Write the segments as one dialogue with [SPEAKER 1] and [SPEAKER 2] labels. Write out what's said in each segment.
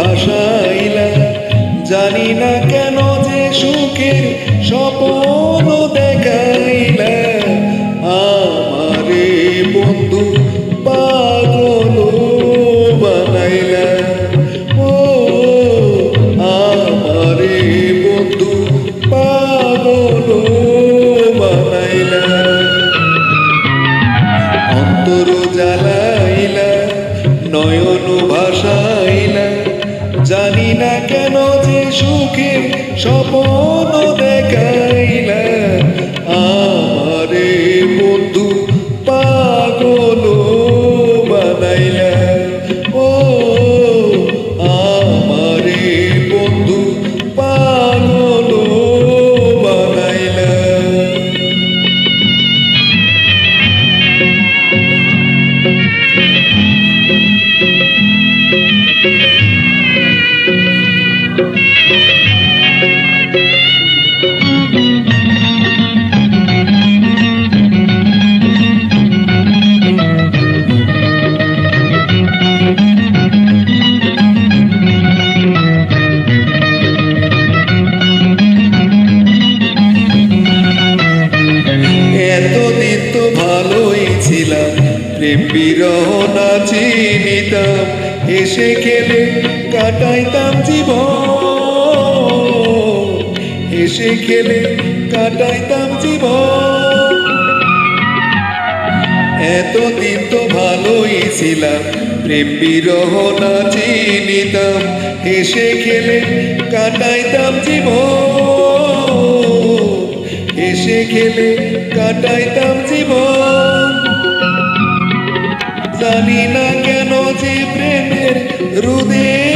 [SPEAKER 1] ভাসাইলা জানি না কেন যে সুখের স্বপ্ন দেখাইলা আমারে বন্ধু পাগল বানাইলা। ও আমারে বন্ধু পাগল বানাইলা। অন্তর জ্বালাইলা যে বিরহ না চিনিতাম এসে খেলে কাটাইতাম জীবন। এসে খেলে কাটাইতাম জীবন। এতদিন তো ভালোই ছিলাম, প্রেম বিরহ না চিনিতাম এসে খেলে কাটাইতাম জীবন। এসে খেলে কাটাইতাম জীবন। জানি না কেন যে প্রেমের রুদে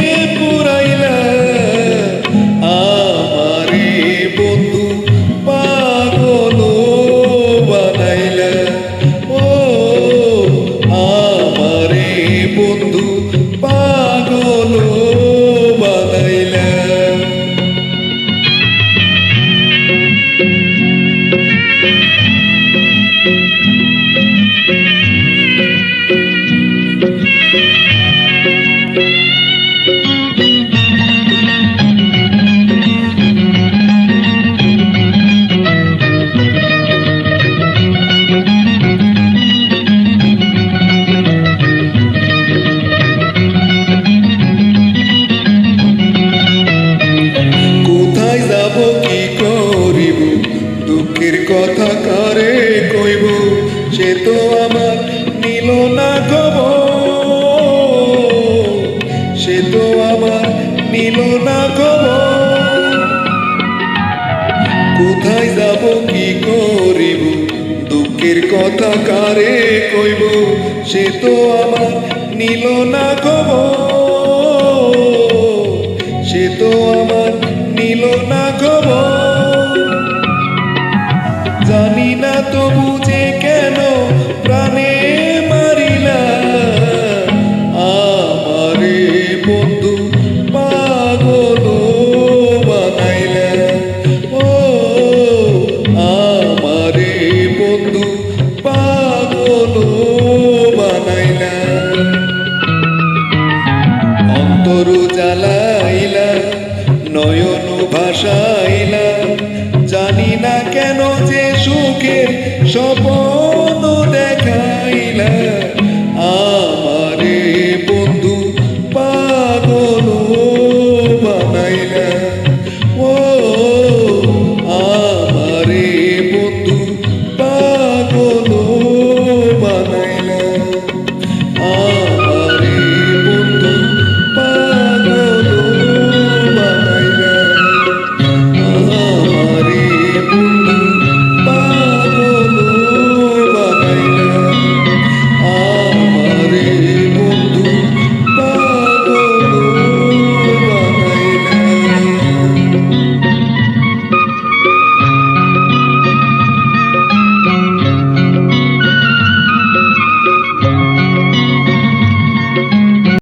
[SPEAKER 1] কথা কারে কইব, সে তো আমার নিল না খবর সে তো আমার নিল না খবর কোথায় যাব, কি করিব? দুঃখের কথা কারে কইব, সে তো আমার নিল না খবর ভাষাইলা জানি না কেন যে সুখের সপন